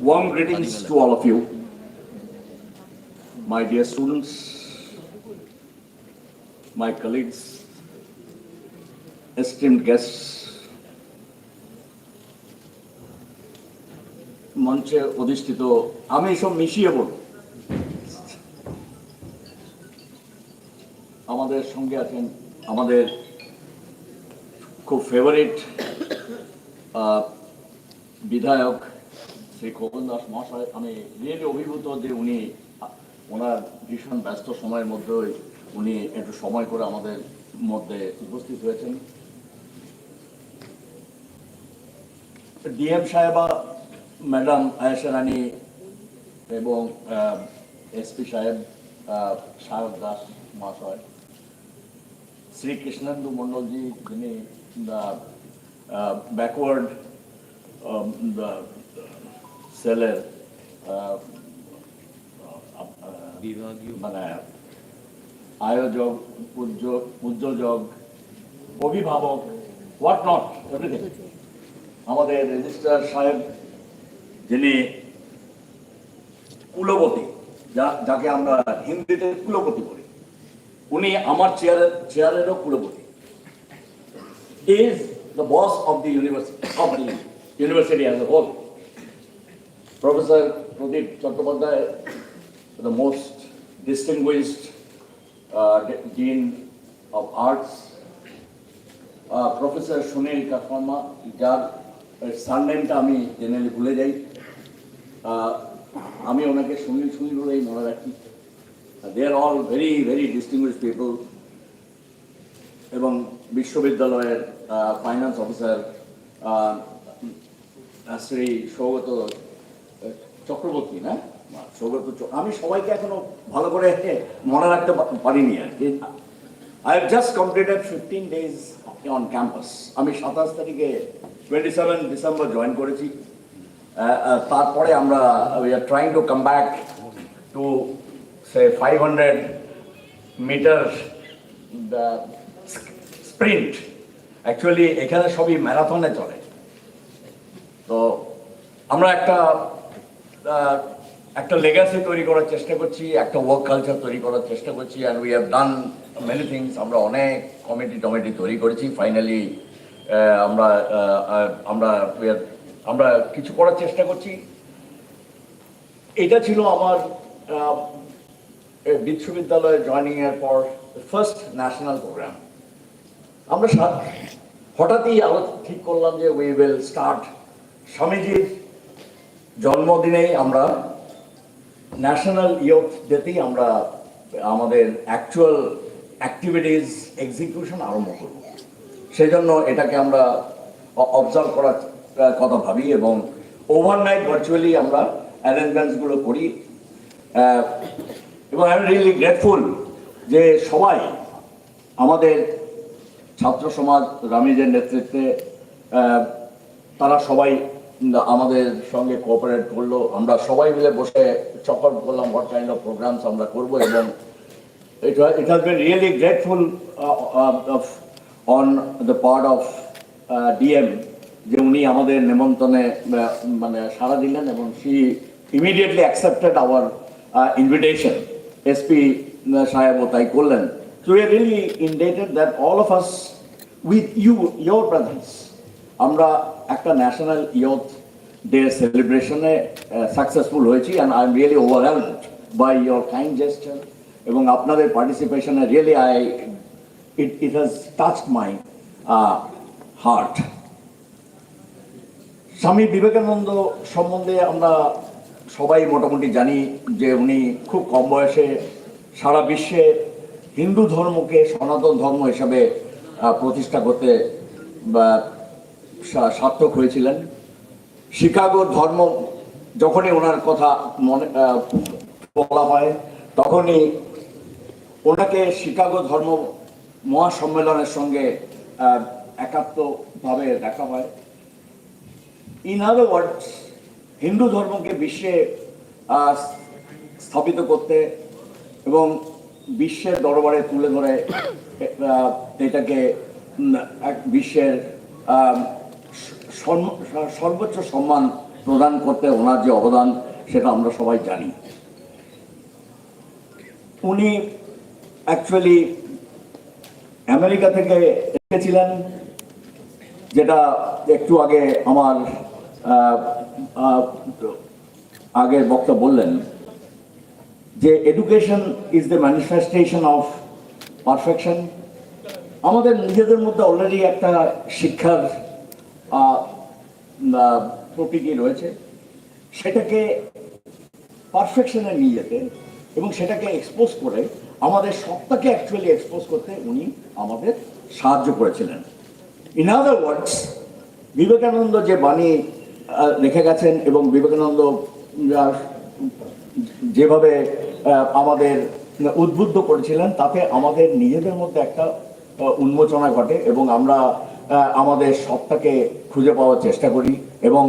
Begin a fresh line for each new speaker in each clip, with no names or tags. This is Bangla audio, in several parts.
Warm greetings to all of you. My dear students, my colleagues, esteemed guests, মঞ্চে অধিষ্ঠিত আমি এসব মিশিয়ে বলব আমাদের সঙ্গে আছেন আমাদের খুব ফেভারিট বিধায়ক শ্রী খোকন দাস মহাশয়। আমি রিয়েলি অভিভূত যে উনি, ওনার ভীষণ ব্যস্ত সময়ের মধ্যে উনি একটু সময় করে আমাদের মধ্যে উপস্থিত হয়েছেন। ডিএম সাহেবা, ম্যাডাম আয়েশা রানী এবং এসপি সাহেব শারদ দাস মহাশয়। শ্রী কৃষ্ণেন্দু মণ্ডলজি, যিনি ব্যাকওয়ার্ড সেলের
বিভাগীয়
মানে আয়োজক উদ্যোজক অভিভাবক হোয়াট নট এভরিথিং আমাদের রেজিস্ট্রার সাহেব যিনি কুলপতি যা যাকে আমরা হিন্দিতে কুলপতি বলি উনি আমার চেয়ারের চেয়ারেরও কুলপতি is the boss of the university of the university as a whole professor Pradip Chattopadhyay the most distinguished uh, Dean of Arts, uh, Professor Sunil Kakama, যার সারনেমটা আমি জেনারেলি ভুলে যাই। আমি ওনাকে সুনীল সুনীল বলেই মনে রাখি। They are all very very distinguish people এবং বিশ্ববিদ্যালয়ের ফাইন্যান্স অফিসার শ্রী সৌগত চক্রবর্তী না সৌগত চ- আমি সবাইকে এখনও ভালো করে মনে রাখতে পারিনি আর কি। I have just completed fifteen days on campus আমি সাতাশ তারিখে টোয়েন্টি সেভেন ডিসেম্বর জয়েন করেছি তারপরে আমরা we are trying to come back to say five hundred metre sprint actually এখানে সবই ম্যারাথনে চলে। তো আমরা একটা একটা লেগাসি তৈরি করার চেষ্টা করছি, একটা ওয়ার্ক কালচার তৈরি করার চেষ্টা করছি and we have done many things আমরা অনেক কমিটি টমিটি তৈরি করেছি। ফাইনালি আমরা আমরা আমরা কিছু করার চেষ্টা করছি। এটা ছিল আমার বিশ্ববিদ্যালয়ে জয়নিং এর পর ফার্স্ট ন্যাশনাল প্রোগ্রাম আমরা হঠাৎই আবার ঠিক করলাম যে উই উইল স্টার্ট স্বামীজির জন্মদিনেই আমরা ন্যাশনাল ইয়ুথ ডেতেই আমরা আমাদের অ্যাকচুয়াল অ্যাক্টিভিটিস এক্সিকিউশন আরম্ভ করব। সেই জন্য এটাকে আমরা অবজার্ভ করার কথা ভাবি এবং ওভারনাইট ভার্চুয়ালি আমরা অ্যারেঞ্জমেন্টসগুলো করি। এবং আই এম রিয়েলি গ্রেটফুল যে সবাই আমাদের ছাত্র সমাজ রামিজের নেতৃত্বে তারা সবাই আমাদের সঙ্গে কোঅপারেট করল। আমরা সবাই মিলে বসে চকর করলাম হোয়াট কাইন্ড অফ প্রোগ্রামস আমরা করব এবং it wa- it has been really grateful uh, uh, of, on uh, যে উনি আমাদের নেমন্তণে আহ, মানে সাড়া দিলেন এবং she immediately accepted our invitation SP সাহেবও তাই করলেন। So we are really indebted that all of us with you, your presence. আমরা একটা ন্যাশনাল ইয়থ ডে সেলিব্রেশনে সাকসেসফুল হয়েছি and I am really overwhelmed by your kind gesture এবং আপনাদের পার্টিসিপেশনে really I it it has touched my heart Swami Vivekananda সম্বন্ধে আমরা সবাই মোটামুটি জানি যে উনি খুব কম বয়সে সারা বিশ্বে হিন্দু ধর্মকে সনাতন ধর্ম হিসাবে প্রতিষ্ঠা করতে সার্থক হয়েছিলেন। শিকাগো ধর্ম, যখনই ওনার কথা মনে বলা হয়, তখনই ওনাকে শিকাগো ধর্ম মহাসম্মেলনের সঙ্গে একাত্মভাবে দেখা হয়। ইন আদার ওয়ার্ডস হিন্দু ধর্মকে বিশ্বে স্থাপিত করতে এবং বিশ্বের দরবারে তুলে ধরে এটাকে এক বিশ্বের সর্বোচ্চ সম্মান প্রদান করতে ওনার যে অবদান, সেটা আমরা সবাই জানি। উনি অ্যাকচুয়ালি আমেরিকা থেকে এসেছিলেন, যেটা একটু আগে আমার আগের বক্তা বললেন। যে education is the manifestation of perfection আমাদের নিজেদের মধ্যে অলরেডি একটা শিক্ষার আহ, রয়েছে। সেটাকে পারফেকশনে নিয়ে যেতে এবং সেটাকে এক্সপোজ করে আমাদের সত্তাকে অ্যাকচুয়ালি এক্সপোজ করতে উনি আমাদের সাহায্য করেছিলেন। ইন আদার ওয়ার্ডস বিবেকানন্দ যে বাণী রেখে গেছেন এবং বিবেকানন্দ যেভাবে আমাদের উদ্বুদ্ধ করেছিলেন, তাতে আমাদের নিজেদের মধ্যে একটা উন্মোচনা ঘটে এবং আমরা আমাদের সত্তাকে খুঁজে পাওয়ার চেষ্টা করি এবং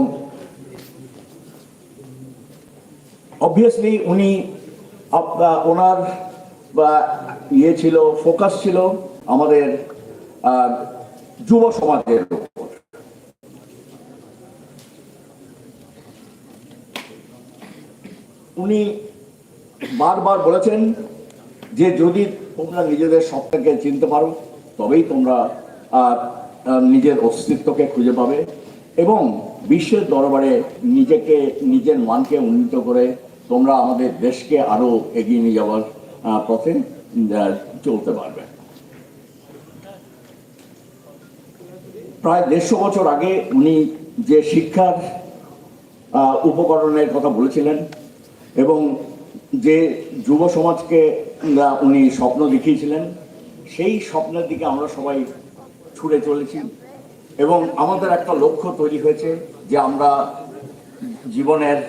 অবভিয়াসলি উনি ওনার ইয়ে ছিল ফোকাস ছিল আমাদের যুব সমাজের উপর। উনি বারবার বলেছেন যে যদি তোমরা নিজেদের সত্তাকে চিনতে পারো, তবেই তোমরা নিজের অস্তিত্বকে খুঁজে পাবে এবং বিশ্বের দরবারে নিজেকে, নিজের মানকে উন্নীত করে তোমরা আমাদের দেশকে আরও এগিয়ে নিয়ে যাওয়ার পথে চলতে পারবে। প্রায় দেড়শো বছর আগে উনি যে শিক্ষার উপকরণের কথা বলেছিলেন এবং যে যুব সমাজকে উনি স্বপ্ন দেখিয়েছিলেন, সেই স্বপ্নের দিকে আমরা সবাই ছুটে চলেছি। এবং আমাদের একটা লক্ষ্য তৈরি হয়েছে যে আমরা জীবনের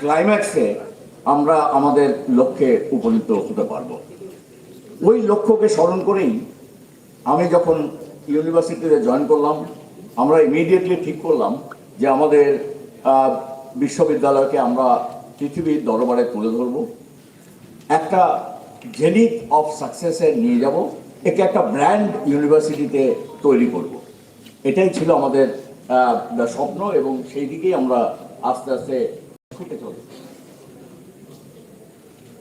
ক্লাইম্যাক্সে আমরা আমাদের লক্ষ্যে উপনীত হতে পারব। ওই লক্ষ্যকে স্মরণ করেই আমি যখন ইউনিভার্সিটিতে জয়েন করলাম, আমরা ইমিডিয়েটলি ঠিক করলাম যে আমাদের বিশ্ববিদ্যালয়কে আমরা পৃথিবীর দরবারে তুলে ধরব। একটা জেনিক অফ সাকসেসে নিয়ে যাব, একে একটা ব্র্যান্ড ইউনিভার্সিটিতে তৈরি করব। এটাই ছিল আমাদের স্বপ্ন এবং সেই দিকেই আমরা আস্তে আস্তে ছুটে চলি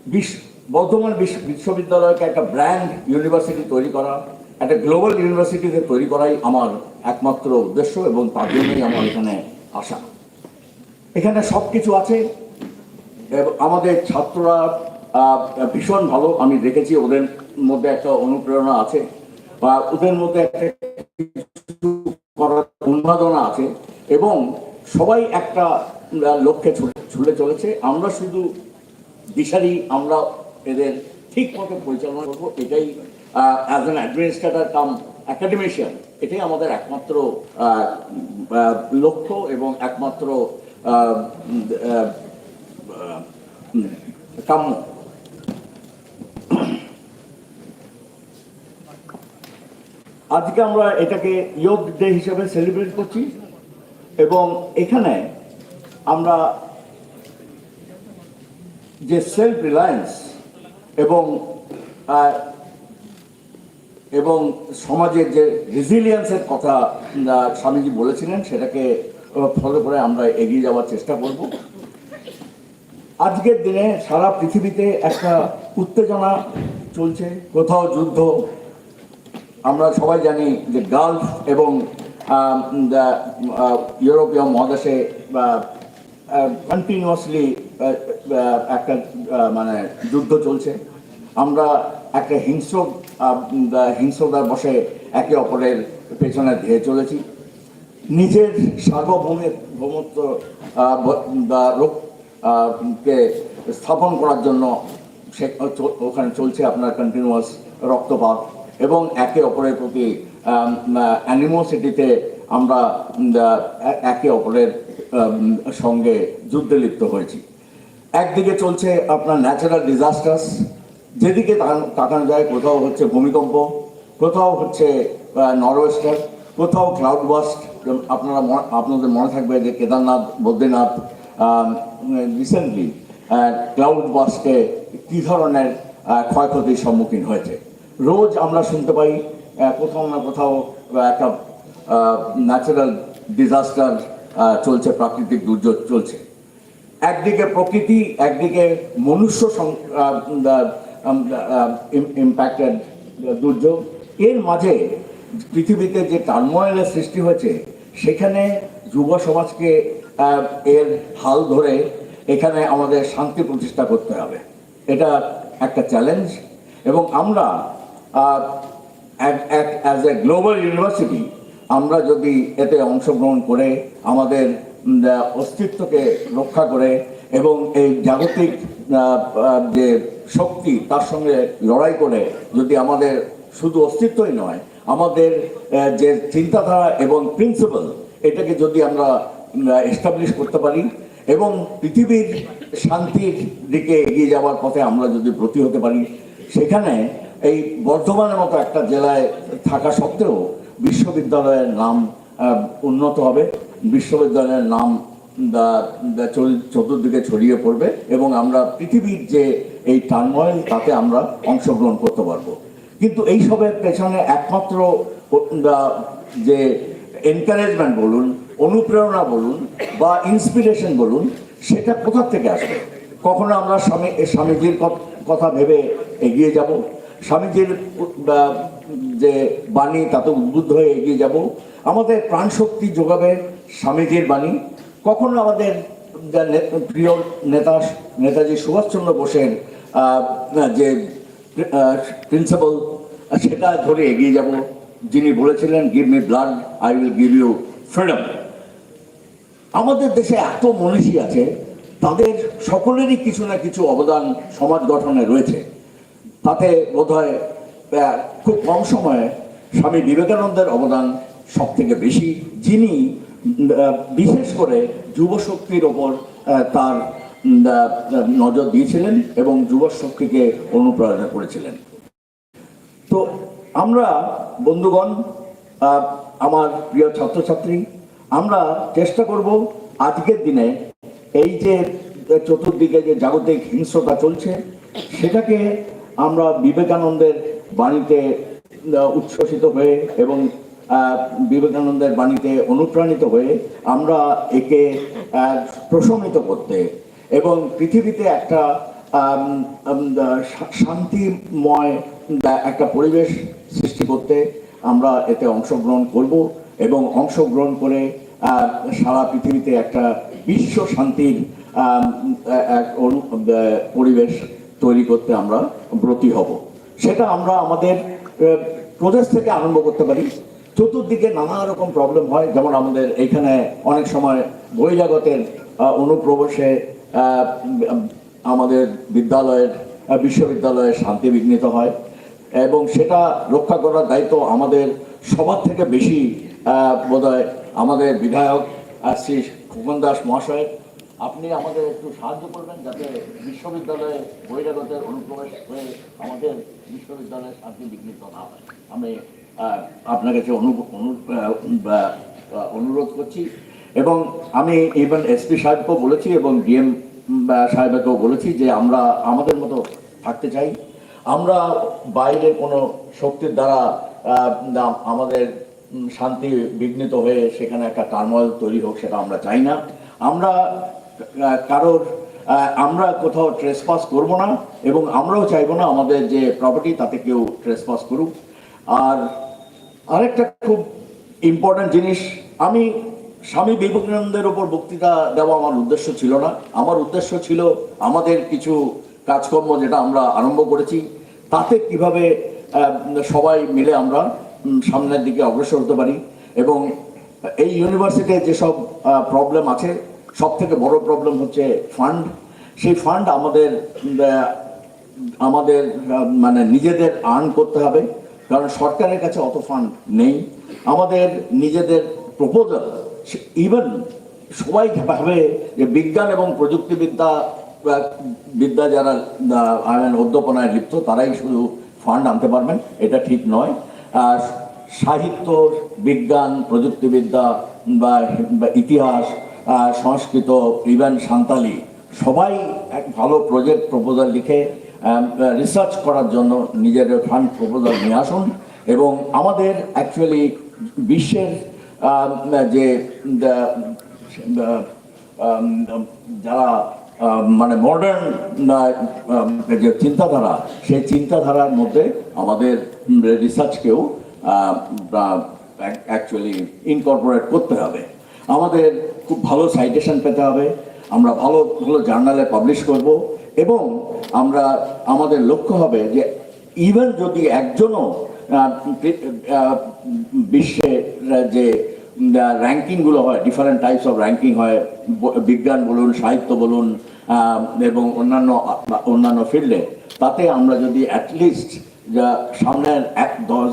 বিশ্ব বর্ধমান বিশ্ব- বিশ্ববিদ্যালয়কে একটা ব্র্যান্ড ইউনিভার্সিটি তৈরি করা, একটা গ্লোবাল ইউনিভার্সিটিতে তৈরি করাই আমার একমাত্র উদ্দেশ্য এবং তার জন্যই আমার এখানে আসা। এখানে সব কিছু আছে আমাদের ছাত্ররা ভীষণ ভালো। আমি দেখেছি ওদের মধ্যে একটা অনুপ্রেরণা আছে বা ওদের মধ্যে একটা উন্মাদনা আছে এবং সবাই একটা লক্ষ্যে ছুটে চলেছে। আমরা শুধু দিশারি, আমরা এদের ঠিক মতো পরিচালনা করব। এটাই as an administrator cum academician এটাই আমাদের একমাত্র লক্ষ্য এবং একমাত্র কাম্য আজকে আমরা এটাকে ইয়োগ ডে হিসেবে সেলিব্রেট করছি এবং এখানে আমরা যে সেলফ রিলায়েন্স এবং এবং সমাজের যে রেজিলিয়েন্সের কথা স্বামীজি বলেছিলেন, সেটাকে ফলো করে আমরা এগিয়ে যাওয়ার চেষ্টা করব। আজকের দিনে সারা পৃথিবীতে একটা উত্তেজনা চলছে, কোথাও যুদ্ধ। আমরা সবাই জানি যে গালফ এবং ইউরোপীয় মহাদেশে কন্টিনিউয়াসলি একটা মানে যুদ্ধ চলছে। আমরা একটা হিংস্র হিংস্রতার বসে একে অপরের পেছনে ধেয়ে চলেছি। নিজের সার্বভৌমের ভৌমত্ব বা কে স্থাপন করার জন্য সে ওখানে চলছে আপনার কন্টিনিউয়াস রক্তপাত এবং একে অপরের প্রতি অ্যানিমোসিটিতে আমরা একে অপরের সঙ্গে যুদ্ধে লিপ্ত হয়েছি। একদিকে চলছে আপনার ন্যাচারাল ডিজাস্টার্স যেদিকে তাকানো- যায় কোথাও হচ্ছে ভূমিকম্প, কোথাও হচ্ছে নরওয়েস্টার, কোথাও ক্লাউড বাস্ট আপনারা আপনাদের মনে থাকবে যে কেদারনাথ, বদ্রীনাথ রিসেন্টলি ক্লাউড বাস্টে কী ধরনের ক্ষয়ক্ষতির সম্মুখীন হয়েছে? রোজ আমরা শুনতে পাই কোথাও না কোথাও একটা ন্যাচারাল ডিজাস্টার চলছে, প্রাকৃতিক দুর্যোগ চলছে। একদিকে প্রকৃতি, একদিকে মনুষ্য ইম্প্যাক্টেড দুর্যোগ। এর মাঝে পৃথিবীতে যে টার্মোয়েলের সৃষ্টি হয়েছে সেখানে যুব সমাজকে এর হাল ধরে এখানে আমাদের শান্তি প্রতিষ্ঠা করতে হবে। এটা একটা চ্যালেঞ্জ এবং আমরা অ্যাজ এ গ্লোবাল ইউনিভার্সিটি আমরা যদি এতে অংশগ্রহণ করে, আমাদের অস্তিত্বকে রক্ষা করে এবং এই জাগতিক যে শক্তি, তার সঙ্গে লড়াই করে যদি আমাদের শুধু অস্তিত্বই নয় আমাদের যে চিন্তাধারা এবং প্রিন্সিপাল এটাকে যদি আমরা এস্টাবলিশ করতে পারি এবং পৃথিবীর শান্তির দিকে এগিয়ে যাওয়ার পথে আমরা যদি ব্রতী হতে পারি, সেখানে এই বর্ধমানের মতো একটা জেলায় থাকা সত্ত্বেও বিশ্ববিদ্যালয়ের নাম উন্নত হবে। বিশ্ববিদ্যালয়ের নাম চতুর্দিকে ছড়িয়ে পড়বে এবং আমরা পৃথিবীর যে এই টার্ময়েল তাতে আমরা অংশগ্রহণ করতে পারব। কিন্তু এইসবের পেছনে একমাত্র যে এনকারেজমেন্ট বলুন, অনুপ্রেরণা বলুন বা ইন্সপিরেশন বলুন, সেটা কোথা থেকে আসবে? কখনো আমরা স্বামী, স্বামীজির কথা ভেবে এগিয়ে যাব? স্বামীজির যে বাণী তাতে উদ্বুদ্ধ হয়ে এগিয়ে যাব? আমাদের প্রাণশক্তি যোগাবে স্বামীজির বাণী? কখনো আমাদের প্রিয় নেতা, নেতাজি সুভাষচন্দ্র বোসের যে প্রিন্সিপাল সেটা ধরে এগিয়ে যাব। যিনি বলেছিলেন give me blood I will give you freedom আমাদের দেশে এত মনীষী আছে, তাদের সকলেরই কিছু না কিছু অবদান সমাজ গঠনে রয়েছে। তাতে বোধহয় খুব কম সময়ে স্বামী বিবেকানন্দের অবদান সব থেকে বেশি, যিনি বিশেষ করে যুব শক্তির ওপর তার নজর দিয়েছিলেন এবং যুব শক্তিকে অনুপ্রেরণা করেছিলেন। তো আমরা বন্ধুগণ আমার প্রিয় ছাত্রছাত্রী, আমরা চেষ্টা করব আজকের দিনে এই যে চতুর্দিকে যে জাগতিক হিংস্রতা চলছে, সেটাকে আমরা বিবেকানন্দের বাণীতে উচ্ছ্বসিত হয়ে এবং বিবেকানন্দের বাণীতে অনুপ্রাণিত হয়ে আমরা একে প্রশমিত করতে এবং পৃথিবীতে একটা শান্তিময় একটা পরিবেশ সৃষ্টি করতে আমরা এতে অংশগ্রহণ করব এবং অংশগ্রহণ করে সারা পৃথিবীতে একটা বিশ্ব শান্তির পরিবেশ তৈরি করতে আমরা ব্রতী হব। সেটা আমরা আমাদের প্রদেশ থেকে আরম্ভ করতে পারি। চতুর্দিকে নানা রকম প্রবলেম হয়। যেমন আমাদের এখানে অনেক সময় বহিরাগতের অনুপ্রবেশে আমাদের বিদ্যালয়ের বিশ্ববিদ্যালয়ে শান্তি বিঘ্নিত হয় এবং সেটা রক্ষা করার দায়িত্ব আমাদের সবার থেকে বেশি বোধহয় আমাদের বিধায়ক শ্রী খোকন দাস মহাশয়। আপনি আমাদের একটু সাহায্য করবেন যাতে বিশ্ববিদ্যালয়ে বহিরাগতের অনুপ্রবেশ হয়ে আমাদের বিশ্ববিদ্যালয়ের শান্তি বিঘ্নিত না হয়। আমি আপনার কাছে অনুরোধ করছি। এবং আমি ইভেন এসপি সাহেবকেও বলেছি এবং ডিএম সাহেবকেও বলেছি যে আমরা আমাদের মতো থাকতে চাই। আমরা বাইরে কোনো শক্তির দ্বারা আমাদের শান্তি বিঘ্নিত হয়ে সেখানে একটা টার্মল তৈরি হোক সেটা আমরা চাই না। আমরা কারোর আমরা কোথাও ট্রেসপাস করব না এবং আমরাও চাইব না আমাদের যে প্রপার্টি তাতে কেউ ট্রেসপাস করুক। আর আরেকটা খুব ইম্পর্ট্যান্ট জিনিস, আমি স্বামী বিবেকানন্দের ওপর বক্তৃতা দেওয়া আমার উদ্দেশ্য ছিল না। আমার উদ্দেশ্য ছিল আমাদের কিছু কাজকর্ম যেটা আমরা আরম্ভ করেছি। তাতে কীভাবে সবাই মিলে আমরা সামনের দিকে অগ্রসর হতে পারি এবং এই ইউনিভার্সিটির যেসব প্রবলেম আছে সব থেকে বড় প্রবলেম হচ্ছে ফান্ড সেই ফান্ড আমাদের আমাদের মানে নিজেদের আর্ন করতে হবে, কারণ সরকারের কাছে অত ফান্ড নেই। আমাদের নিজেদের প্রপোজাল ইভেন সবাই ভাবে যে বিজ্ঞান এবং প্রযুক্তিবিদ্যা বিদ্যা যারা অধ্যাপনায় লিপ্ত, তারাই শুধু ফান্ড আনতে পারবেন, এটা ঠিক নয়। আর সাহিত্য, বিজ্ঞান, প্রযুক্তিবিদ্যা, বা ইতিহাস সংস্কৃত ইভেন সান্তালি, সবাই এক ভালো প্রজেক্ট প্রপোজাল লিখে রিসার্চ করার জন্য নিজের ফান্ড প্রপোজাল নিয়ে আসুন। এবং আমাদের অ্যাকচুয়ালি বিশ্বের যে the- the- আম, যারা মানে মডার্ন যে চিন্তাধারা সেই চিন্তাধারার মধ্যে আমাদের রিসার্চকেও অ্যাকচুয়ালি ইনকর্পোরেট করতে হবে। আমাদের খুব ভালো সাইটেশন পেতে হবে আমরা ভালো ভালো জার্নালে পাবলিশ করব এবং আমরা আমাদের লক্ষ্য হবে যে ইভেন যদি একজনও বিশ্বের যে র্যাঙ্কিংগুলো হয় ডিফারেন্ট টাইপস অফ র্যাঙ্কিং হয় বিজ্ঞান বলুন, সাহিত্য বলুন এবং অন্যান্য অন্যান্য ফিল্ডে তাতে আমরা যদি অ্যাটলিস্ট যা সামনের এক দশ,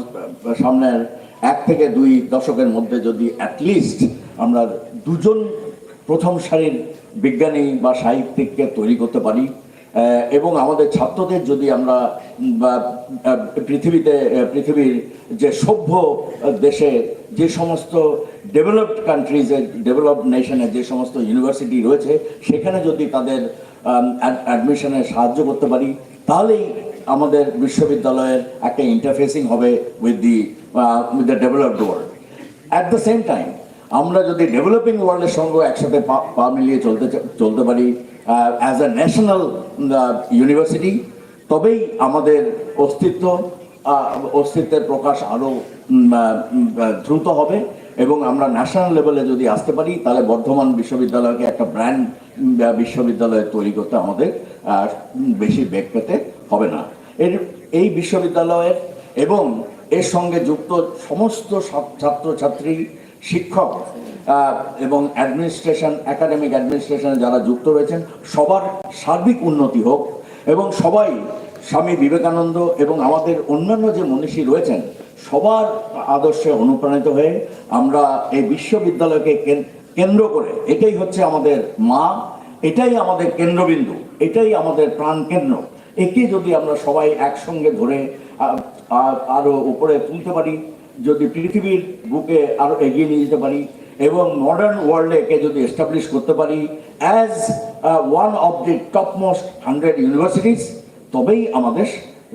সামনের এক থেকে দুই দশকের মধ্যে যদি অ্যাটলিস্ট আমরা দুজন প্রথম সারির বিজ্ঞানী বা সাহিত্যিককে তৈরি করতে পারি এবং আমাদের ছাত্রদের যদি আমরা পৃথিবীতে পৃথিবীর যে সভ্য দেশে যে সমস্ত ডেভেলপড কান্ট্রিজের ডেভেলপড নেশনে যে সমস্ত ইউনিভার্সিটি রয়েছে, সেখানে যদি তাদের অ্যাডমিশনে সাহায্য করতে পারি, তাহলেই আমাদের বিশ্ববিদ্যালয়ের একটা ইন্টারফেসিং হবে with the with the developed world at the same time আমরা যদি ডেভেলপিং ওয়ার্ল্ডের সঙ্গে একসাথে পা মিলিয়ে চলতে চলতে পারি অ্যাজ আ ন্যাশনাল ইউনিভার্সিটি তবেই আমাদের অস্তিত্ব অস্তিত্বের প্রকাশ আরও দ্রুত হবে এবং আমরা ন্যাশনাল লেভেলে যদি আসতে পারি, তাহলে বর্ধমান বিশ্ববিদ্যালয়কে একটা ব্র্যান্ড বিশ্ববিদ্যালয় তৈরি করতে আমাদের বেশি বেগ পেতে হবে না। এর, এই বিশ্ববিদ্যালয়ের এবং এর সঙ্গে যুক্ত সমস্ত ছাত্র- ছাত্রছাত্রী শিক্ষক এবং অ্যাডমিনিস্ট্রেশন একাডেমিক অ্যাডমিনিস্ট্রেশনে যারা যুক্ত রয়েছেন, সবার সার্বিক উন্নতি হোক এবং সবাই স্বামী বিবেকানন্দ এবং আমাদের অন্যান্য যে মনীষী রয়েছেন, সবার আদর্শে অনুপ্রাণিত হয়ে আমরা এই বিশ্ববিদ্যালয়কে কেন- কেন্দ্র করে, এটাই হচ্ছে আমাদের মা, এটাই আমাদের কেন্দ্রবিন্দু, এটাই আমাদের প্রাণকেন্দ্র। একে যদি আমরা সবাই একসঙ্গে ধরে আ- আ- আরও উপরে তুলতে পারি যদি পৃথিবীর বুকে আরও এগিয়ে নিয়ে যেতে পারি এবং মডার্ন ওয়ার্ল্ডে একে যদি এস্টাবলিশ করতে পারি as one of the top most hundred universities তবেই আমাদের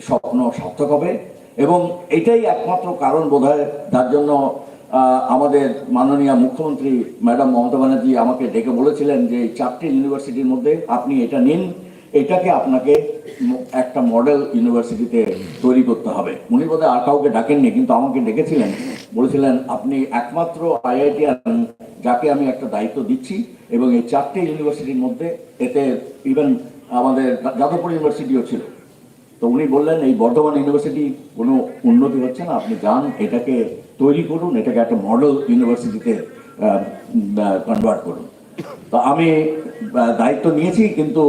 স্বপ্ন সার্থক হবে। এবং এটাই একমাত্র কারণ বোধ হয় যার জন্য আমাদের মাননীয় মুখ্যমন্ত্রী ম্যাডাম মমতা ব্যানার্জি আমাকে ডেকে বলেছিলেন যে চারটি ইউনিভার্সিটির মধ্যে আপনি এটা নিন। এটাকে আপনাকে একটা মডেল ইউনিভার্সিটিতে তৈরি করতে হবে। উনি বোধহয় আর কাউকে ডাকেননি, কিন্তু আমাকে ডেকেছিলেন। বলেছিলেন, আপনি একমাত্র আইআইটি যাকে আমি একটা দায়িত্ব দিচ্ছি এবং এই চারটে ইউনিভার্সিটির মধ্যে এতে ইভেন আমাদের যাদবপুর ইউনিভার্সিটিও ছিল। তো উনি বললেন, এই বর্ধমান ইউনিভার্সিটি কোনো উন্নতি হচ্ছে না। আপনি যান, এটাকে তৈরি করুন, এটাকে একটা মডেল ইউনিভার্সিটিতে কনভার্ট করুন। তো আমি দায়িত্ব নিয়েছি, কিন্তু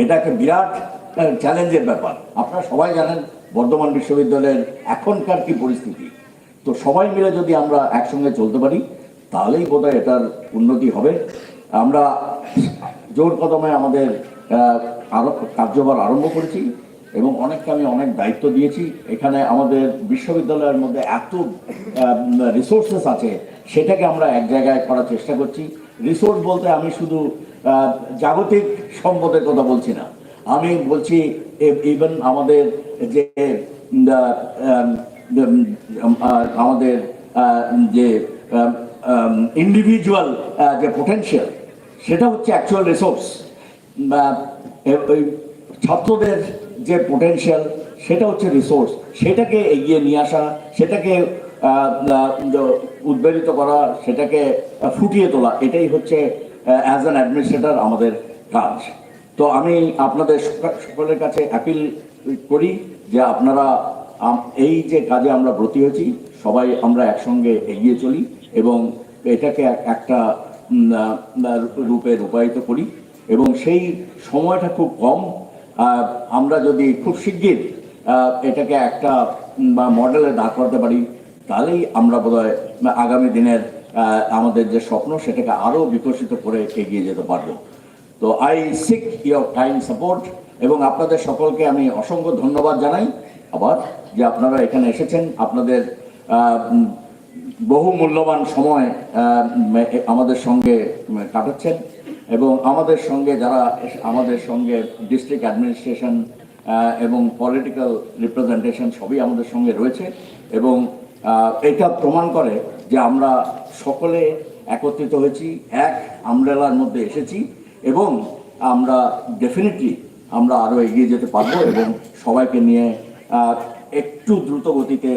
এটা একটা বিরাট চ্যালেঞ্জের ব্যাপার। আপনারা সবাই জানেন, বর্ধমান বিশ্ববিদ্যালয়ের এখনকার কি পরিস্থিতি। তো সবাই মিলে যদি আমরা একসঙ্গে চলতে পারি, তাহলেই বোধহয় এটার উন্নতি হবে। আমরা জোর কদমে আমাদের আরও কার্যভার আরম্ভ করেছি, এবং অনেককে আমি অনেক দায়িত্ব দিয়েছি। এখানে আমাদের বিশ্ববিদ্যালয়ের মধ্যে এত রিসোর্সেস আছে, সেটাকে আমরা এক জায়গায় করার চেষ্টা করছি। রিসোর্স বলতে আমি শুধু জাগতিক সম্পদের কথা বলছি না। আমি বলছি ইভেন আমাদের যে আমাদের যে ইন্ডিভিজুয়াল যে পোটেনশিয়াল সেটা হচ্ছে অ্যাকচুয়াল রিসোর্স ছাত্রদের যে পোটেনশিয়াল সেটা হচ্ছে রিসোর্স সেটাকে এগিয়ে নিয়ে আসা, সেটাকে উদ্বেলিত করা, সেটাকে ফুটিয়ে তোলা, এটাই হচ্ছে অ্যাজ অ্যান অ্যাডমিনিস্ট্রেটর আমাদের কাজ। তো আমি আপনাদের সক- সকলের কাছে অ্যাপিল করি যে আপনারা এই যে কাজে আমরা ব্রতী হয়েছি, সবাই আমরা একসঙ্গে এগিয়ে চলি এবং এটাকে একটা রূপে রূপায়িত করি এবং সেই সময়টা খুব কম। আমরা যদি খুব শিগগির এটাকে একটা বা মডেলে দাঁড় করাতে পারি তাহলেই আমরা বোধহয় আগামী দিনের আমাদের যে স্বপ্ন, সেটাকে আরও বিকশিত করে এগিয়ে যেতে পারব। তো I seek your time support এবং আপনাদের সকলকে আমি অসংখ্য ধন্যবাদ জানাই। আবার যে আপনারা এখানে এসেছেন, আপনাদের বহু মূল্যবান সময় আমাদের সঙ্গে কাটাচ্ছেন এবং আমাদের সঙ্গে যারা আমাদের সঙ্গে ডিস্ট্রিক্ট অ্যাডমিনিস্ট্রেশন এবং পলিটিক্যাল রিপ্রেজেন্টেশন সবই আমাদের সঙ্গে রয়েছে এবং এটা প্রমাণ করে যে আমরা সকলে একত্রিত হয়েছি, এক আমরেলার মধ্যে এসেছি এবং আমরা ডেফিনেটলি আমরা আরও এগিয়ে যেতে পারব এবং সবাইকে নিয়ে একটু দ্রুত গতিতে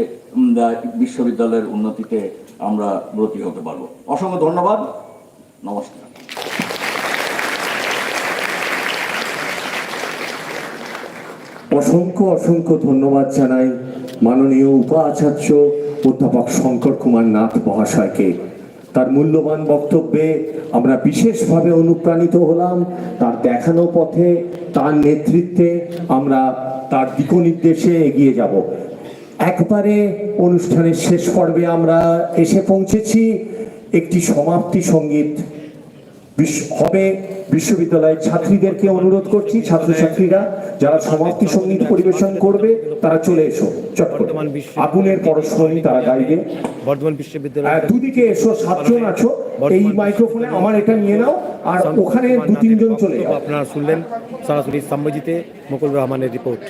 বিশ্ববিদ্যালয়ের উন্নতিতে আমরা ব্রতী হতে পারব। অসংখ্য ধন্যবাদ। নমস্কার।
অসংখ্য অসংখ্য ধন্যবাদ জানাই মাননীয় উপাচার্য অধ্যাপক শঙ্কর কুমার নাথ মহাশয়কে। তার মূল্যবান বক্তব্যে আমরা বিশেষভাবে অনুপ্রাণিত হলাম। তার দেখানো পথে, তার নেতৃত্বে আমরা তার দিক নির্দেশে এগিয়ে যাব। একবারে অনুষ্ঠানের শেষ পর্বে আমরা এসে পৌঁছেছি। একটি সমাপ্তি সংগীত হবে বিশ্ববিদ্যালয়ের ছাত্রীদেরকে অনুরোধ করছি ছাত্রছাত্রীরা যারা সমাপ্তি সংগীত পরিবেশন করবে তারা চলে এসো
বর্তমান
আগুনের পরস্পরই তারা গাইবে।
বর্ধমান বিশ্ববিদ্যালয়
দুদিকে এসো সাতজন আছো এই মাইক্রোফোনে আমার এটা নিয়ে নাও আর ওখানে দু তিনজন চলে
আপনারা শুনলেন সরাসরি সাম্বাজিতে মুকুল রহমানের রিপোর্ট।